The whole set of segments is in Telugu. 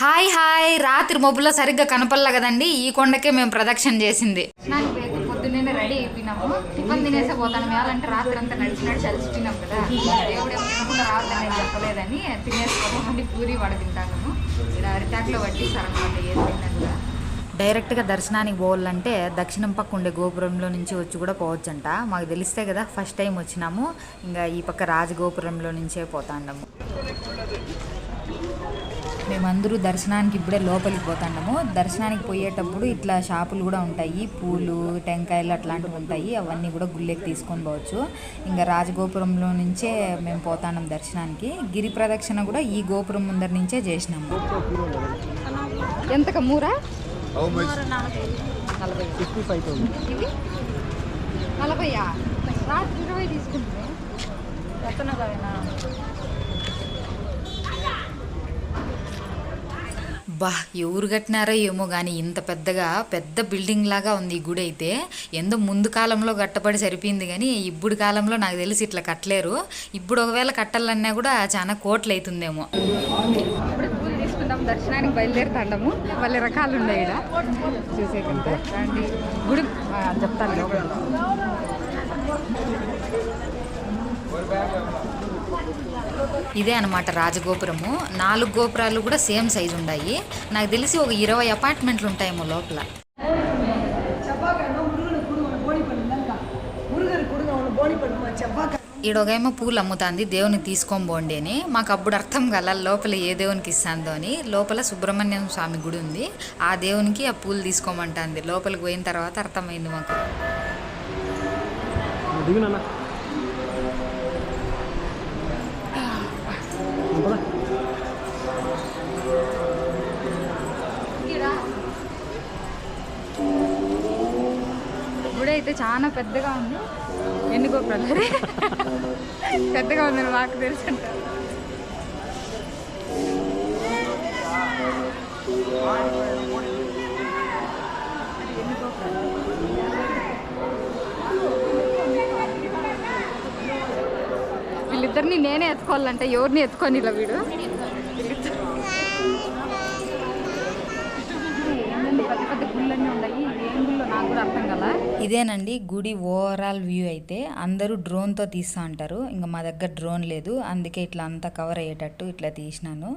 Hi hi. రాత్రి మబ్బులో సరిగ్గా కనపడలే కదండి. ఈ కొండకే మేము ప్రదక్షిణ చేసింది. పొద్దున్నే రెడీ అయిపోయినాము. టిఫిన్ తినేసే పోతాను. వేయాలంటే రాత్రి అంతా నడిచి నడిచి అలసిపోయినాం కదా. దేవుడు ఏమో తినకుండా రావద్దని నేను చెప్పలేదని తినేసుకోమని పూరి వడ తింటాను. ఇక్కడ అరిటాకులో వడ్డిస్తారనమాట ఏం తిన్నా కూడా. డైరెక్ట్గా దర్శనానికి పోవాలంటే దక్షిణం పక్క ఉండే గోపురంలో నుంచి వచ్చి కూడా పోవచ్చంట. మాకు తెలిస్తే కదా ఫస్ట్ టైం వచ్చినాము. ఇంకా ఈ పక్క రాజగోపురంలో నుంచే పోతాండము. మేమందరూ దర్శనానికి ఇప్పుడే లోపలికి పోతాండము దర్శనానికి పోయేటప్పుడు ఇట్లా షాపులు కూడా ఉంటాయి. పూలు టెంకాయలు అట్లాంటివి ఉంటాయి. అవన్నీ కూడా గుళ్ళెకి తీసుకొని పోవచ్చు. ఇంకా రాజగోపురంలో నుంచే మేము పోతాం దర్శనానికి. గిరి ప్రదక్షిణ కూడా ఈ గోపురం ముందర నుంచే చేసినాము. ఎంత మూరా? నలభై. ఇరవై తీసుకుంటే. అబ్బా ఎవరు కట్టినారో ఏమో కానీ ఇంత పెద్దగా పెద్ద బిల్డింగ్ లాగా ఉంది ఈ గుడి అయితే. ఎంతో ముందు కాలంలో కట్టబడి సరిపోయింది కానీ ఇప్పుడు కాలంలో నాకు తెలిసి ఇట్లా కట్టలేరు. ఇప్పుడు ఒకవేళ కట్టాలన్నా కూడా చాలా కోట్లు అవుతుందేమో దర్శనానికి బయలుదేరుతాండము. వాళ్ళ రకాలు ఉన్నాయి ఇక్కడ చూసేకంటే. గుడి చెప్తాను. ఇదే అనమాట రాజగోపురము. నాలుగు గోపురాలు కూడా సేమ్ సైజు ఉన్నాయి నాకు తెలిసి ఒక ఇరవై అపార్ట్మెంట్లు ఉంటాయేమో లోపల. ఈడొకేమో పూలు అమ్ముతాంది దేవుని తీసుకొని పోండి అని. మాకు అప్పుడు అర్థం కల లోపల ఏ దేవునికి ఇస్తాందో అని. లోపల సుబ్రహ్మణ్యం స్వామి గుడి ఉంది. ఆ దేవునికి ఆ పూలు తీసుకోమంటుంది. లోపలికి పోయిన తర్వాత అర్థమైంది మాకు. నాన్న పద. గుడి అయితే చాలా పెద్దగా ఉంది ఎన్ని గోపురాలు రే? పెద్దగా ఉంది మాకు తెలుసు అంటారు వీళ్ళిద్దరిని నేనే ఎత్తుకోవాలంటే ఎవరిని ఎత్తుకొని ఇలా వీడు? పెద్ద పెద్ద గుళ్ళన్నీ ఉన్నాయి. ఏం నాకు కూడా అర్థం కదా ఇదేనండి గుడి ఓవరాల్ వ్యూ అయితే అందరూ డ్రోన్తో తీస్తా అంటారు ఇంకా మా దగ్గర డ్రోన్ లేదు. అందుకే ఇట్లా అంతా కవర్ అయ్యేటట్టు ఇట్లా తీసినాను.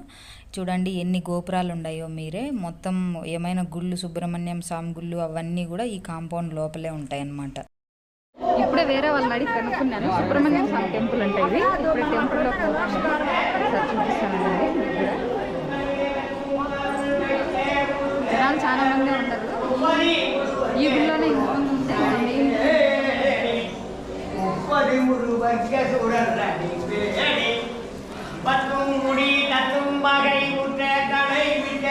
చూడండి ఎన్ని గోపురాలు ఉన్నాయో మీరే. మొత్తం ఏమైనా గుళ్ళు సుబ్రహ్మణ్యం స్వామి గుళ్ళు అవన్నీ కూడా ఈ కాంపౌండ్ లోపలే ఉంటాయి అన్నమాట ఇప్పుడే వేరే వాళ్ళని అడిగి కనుక్కున్నాను సుబ్రహ్మణ్యం స్వామి టెంపుల్ అంటే ఇది ఇప్పుడు టెంపుల్లో పోతాను ఒకసారి చూపిస్తానండి మీకు కూడా. జనాలు చాలా మంది ఉంటారు ఈ గుళ్ళోనే ఇంతమంది ఉంటాయి మెయిన్ பதிமுரு வர்க்க சுடர்ணி பேணி பத்தும் முடி தத்தும் வகை உற்ற கடை விட்ட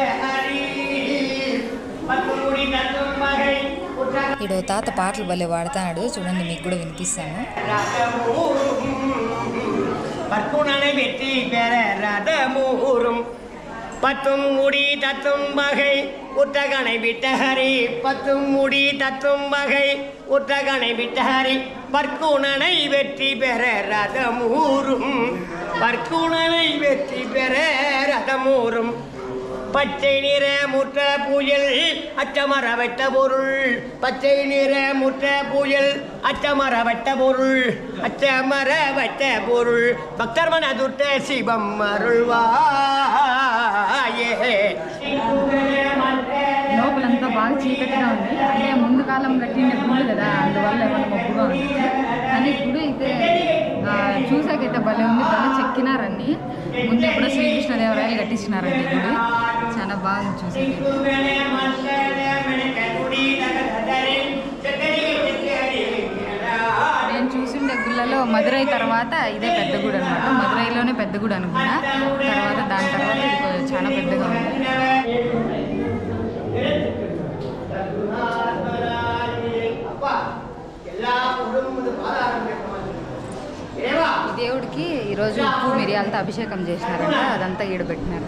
ఈడో తాత పాటలు భలే పాడుతున్నాడు చూడండి మీకు కూడా వినిపిస్తాను பற்குணனை வெற்றி பெற ரதமூரும் பத்தும் முடி தத்தும் வகை உற்றகனை விட்டஹரி பத்தும் முடி தத்தும் வகை உற்றகனை விட்டஹரி பற்குணனை வெற்றி பெற ரதமூரும் பற்குணனை வெற்றி பெற ரதமூரும் பச்சை நிற முற்ற புயல் அச்சமர வெட்ட பொருள் பச்சை நிற முற்ற புயல் அச்சமர வெட்ட பொருள் அச்சமர வெட்ட பொருள் பக்தர் மனதுட்ட சிவம் அருள்வாயே లోపలంతా బాగా చీకటిగా ఉంది అంటే ముందు కాలం కట్టిన గుడి కదా అందువల్ల ఏమైనా మబ్బుగా ఉంది కానీ గుడి అయితే ఆ, చూసాకైతే భలే ఉంది. భలే చెక్కినారండి ముందు కూడా శ్రీకృష్ణదేవరాయలు కట్టించినారండి ఈ గుడి. చాలా బాగుంది చూసాను నేను చూసిండే గుళ్ళలో మదురై తర్వాత ఇదే పెద్ద గుడి అనమాట మదురైలోనే పెద్ద గుడి అనుకున్నా. తర్వాత దాని తర్వాత చాలా పెద్దగా ఉంది. ఈ దేవుడికి ఈరోజు ఉప్పు మిరియాలతో అభిషేకం చేసినారంట. అదంతా ఈడబెట్టినారు.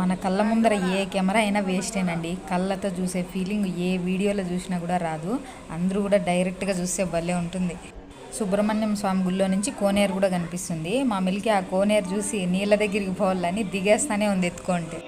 మన కళ్ళ ముందర ఏ కెమెరా అయినా వేస్టేనండి కళ్ళతో చూసే ఫీలింగ్ ఏ వీడియోలో చూసినా కూడా రాదు. అందరూ కూడా డైరెక్ట్గా చూస్తే భలే ఉంటుంది. సుబ్రహ్మణ్యం స్వామి గుళ్ళో నుంచి కోనేరు కూడా కనిపిస్తుంది. మా మిల్కి ఆ కోనేరు చూసి నీళ్ళ దగ్గరికి పోవాలని దిగేస్తానే ఉంది ఎత్తుకుంటే.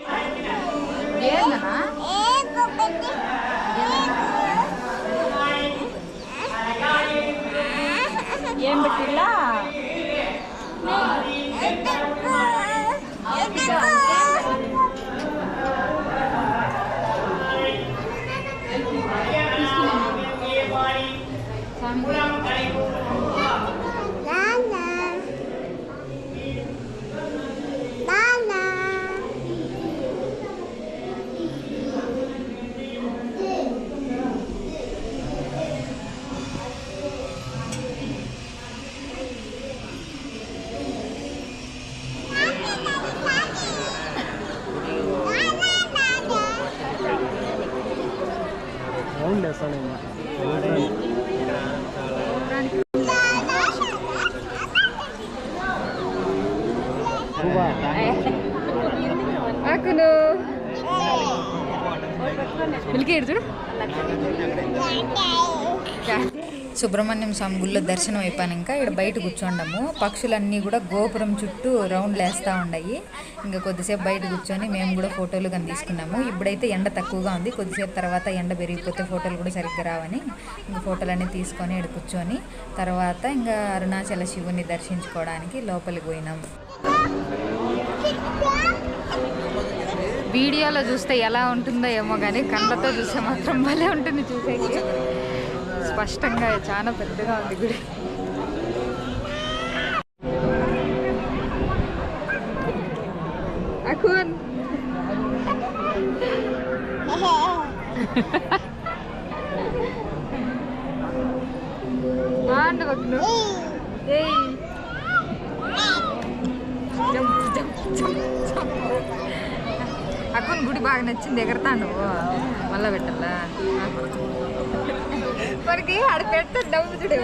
పిలికేడు చూడు సుబ్రహ్మణ్యం స్వామి గుళ్ళో దర్శనం అయిపోయాక ఇక్కడ బయట కూర్చోండము. పక్షులన్నీ కూడా గోపురం చుట్టూ రౌండ్లు వేస్తూ ఉన్నాయి ఇంకా కొద్దిసేపు బయట కూర్చొని మేము కూడా ఫోటోలు కానీ తీసుకున్నాము. ఇప్పుడైతే ఎండ తక్కువగా ఉంది. కొద్దిసేపు తర్వాత ఎండ పెరిగిపోతే ఫోటోలు కూడా సరిగ్గా రావని ఇంకా ఫోటోలన్నీ తీసుకొని ఇక్కడ కూర్చొని తర్వాత ఇంకా అరుణాచల శివుని దర్శించుకోవడానికి లోపలికి పోయినాము వీడియోలో చూస్తే ఎలా ఉంటుందో ఏమో కానీ కళ్ళతో చూస్తే మాత్రం భలే ఉంటుంది చూసేకి. స్పష్టంగా చాలా పెద్దగా ఉంది గుడి. మళ్ళా పెట్టాలా? మనకి ఆడ చూడే.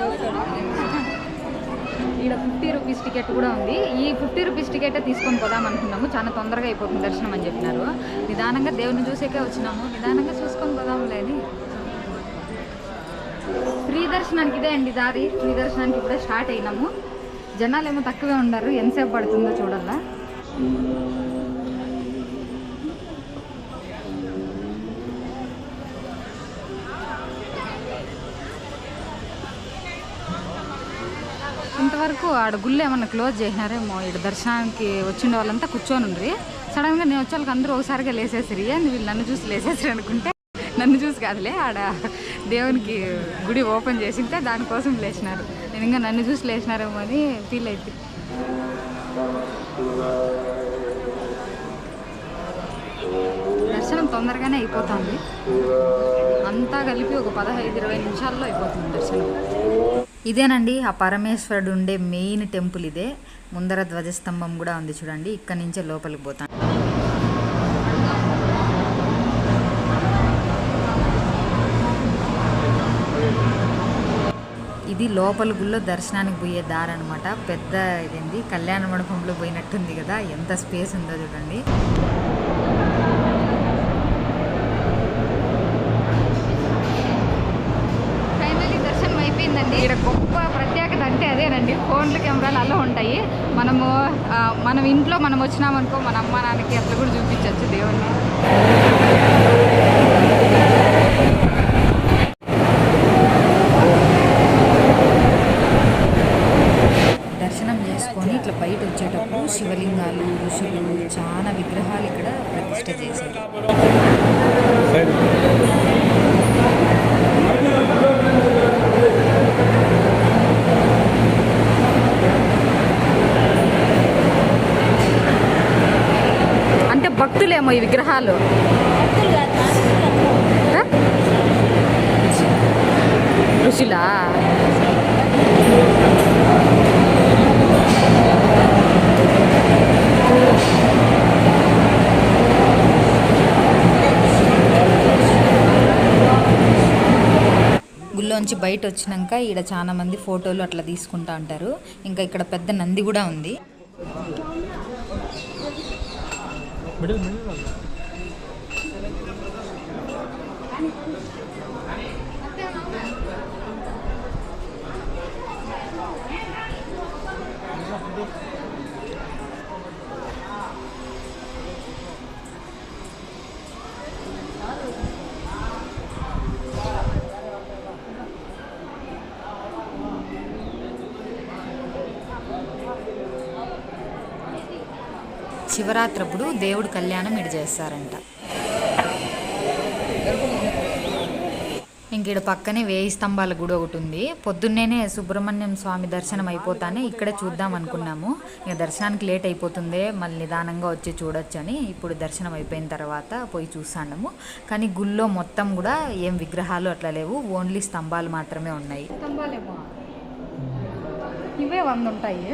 ఇక్కడ ఫిఫ్టీ రూపీస్ టికెట్ కూడా ఉంది. ఈ ఫిఫ్టీ రూపీస్ టికెట్ తీసుకొని పోదాం అనుకున్నాము. చాలా తొందరగా అయిపోతుంది దర్శనం అని చెప్పినారు. నిదానంగా దేవుని చూసేకే వచ్చినాము. నిదానంగా చూసుకొని పోదాంలే అని. ఫ్రీ దర్శనానికి ఇదే అండి దారి. ఫ్రీ దర్శనానికి ఇప్పుడే స్టార్ట్ అయినాము. జనాలు ఏమో తక్కువే ఉన్నారు ఎంతసేపు పడుతుందో చూడాలా వరకు ఆడ గుళ్ళు ఏమన్నా క్లోజ్ చేసినారేమో ఇటు దర్శనానికి వచ్చిన వాళ్ళంతా కూర్చొని ఉండ్రి సడన్గా నేను వచ్చే వాళ్ళకి అందరూ ఒకసారిగా లేసేసిరి అని వీళ్ళు నన్ను చూసి లేసేసిరి అనుకుంటే? నన్ను చూసి కాదులే ఆడ దేవునికి గుడి ఓపెన్ చేసింటే దానికోసం లేచినారు. నేను ఇంకా నన్ను చూసి లేచినారేమో అని ఫీల్ అవుతుంది దర్శనం తొందరగానే అయిపోతుంది. అంతా కలిపి ఒక పదహైదు ఇరవై నిమిషాల్లో అయిపోతుంది దర్శనం. ఇదేనండి ఆ పరమేశ్వరుడు ఉండే మెయిన్ టెంపుల్ ఇదే. ముందర ధ్వజస్తంభం కూడా ఉంది చూడండి ఇక్కడ నుంచే లోపలికి పోతాం. ఇది లోపల గుళ్ళో దర్శనానికి పోయే దారి అనమాట పెద్ద ఇదేంది కళ్యాణ మండపంలో పోయినట్టుంది కదా ఎంత స్పేస్ ఉందో చూడండి ఫైనలీ దర్శనం అయిపోయిందండి ఇక్కడ గొప్ప ప్రత్యేకత అంటే అదేనండి. ఫోన్లు కెమెరాలు అలా ఉంటాయి. మనము మనం ఇంట్లో మనం వచ్చినామనుకో మన అమ్మ నాన్నకి అట్లా కూడా చూపించవచ్చు దేవుణ్ణి. దర్శనం చేసుకొని ఇట్లా బయట వచ్చేటప్పుడు శివలింగాలు ఋషులు చాలా విగ్రహాలు ఇక్కడ ప్రతిష్ట చేశారు అంటే భక్తులేమో ఈ విగ్రహాలు. ఋషులా? గుళ్ళోంచి బయట వచ్చినాక ఈడ చాలా మంది ఫోటోలు అట్లా తీసుకుంటా ఉంటారు ఇంకా ఇక్కడ పెద్ద నంది కూడా ఉంది. मिडिल मिडिल वाला। అప్పుడు దేవుడు కళ్యాణం ఇటు చేస్తారంట. ఇంక ఈడ పక్కనే వేయి స్తంభాల గుడి ఒకటి ఉంది. పొద్దున్నేనే సుబ్రహ్మణ్యం స్వామి దర్శనం అయిపోతానే ఇక్కడే చూద్దాం అనుకున్నాము. ఇక దర్శనానికి లేట్ అయిపోతుందే మళ్ళీ నిదానంగా వచ్చి చూడొచ్చు అని ఇప్పుడు దర్శనం అయిపోయిన తర్వాత పోయి చూసాము కానీ గుళ్ళో మొత్తం కూడా ఏం విగ్రహాలు అట్లా లేవు ఓన్లీ స్తంభాలు మాత్రమే ఉన్నాయి. ఇవే వంద ఉంటాయి?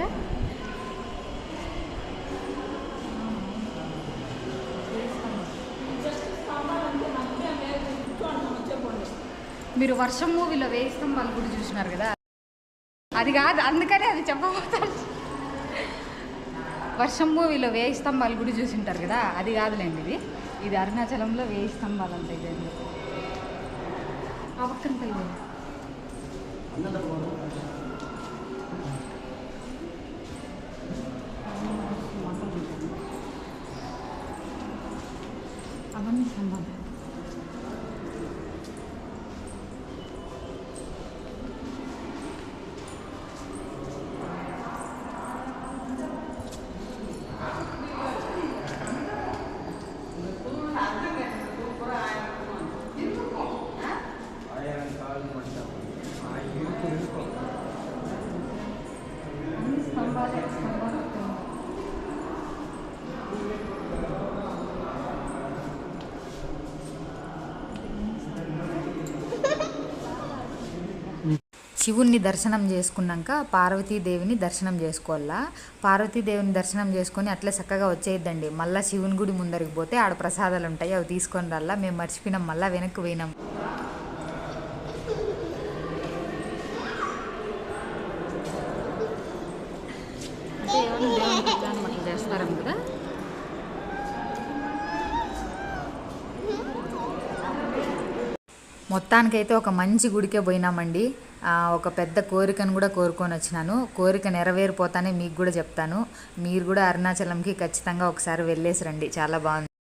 మీరు వర్షం మూవీలో వేయి స్తంభాలు గుడి చూసినారు కదా? అది కాదు అందుకనే అది చెప్పబోతాను వర్షం మూవీలో వేయి స్తంభాలు గుడి చూసింటారు కదా అది కాదులేండి ఇది. ఇది అరుణాచలంలో వేయి స్తంభాలు అంత ఇది ఆ పైన అవన్నీ స్తంభాలు. శివుణ్ణి దర్శనం చేసుకున్నాక పార్వతీదేవిని దర్శనం చేసుకోవాలా? పార్వతీదేవిని దర్శనం చేసుకొని అట్లే చక్కగా వచ్చేద్దండి మళ్ళీ శివుని గుడి ముందరికి పోతే ఆడ ప్రసాదాలు ఉంటాయి అవి తీసుకొని రల్లా మేము మర్చిపోయినాం మళ్ళీ వెనక్కి పోయినాం. కదా మొత్తానికైతే ఒక మంచి గుడికే పోయినామండి. ఒక పెద్ద కోరికను కూడా కోరుకొని వచ్చినాను. కోరిక నెరవేరిపోతానే మీకు కూడా చెప్తాను. మీరు కూడా అరుణాచలంకి ఖచ్చితంగా ఒకసారి వెళ్ళేసి రండి. చాలా బాగుంది.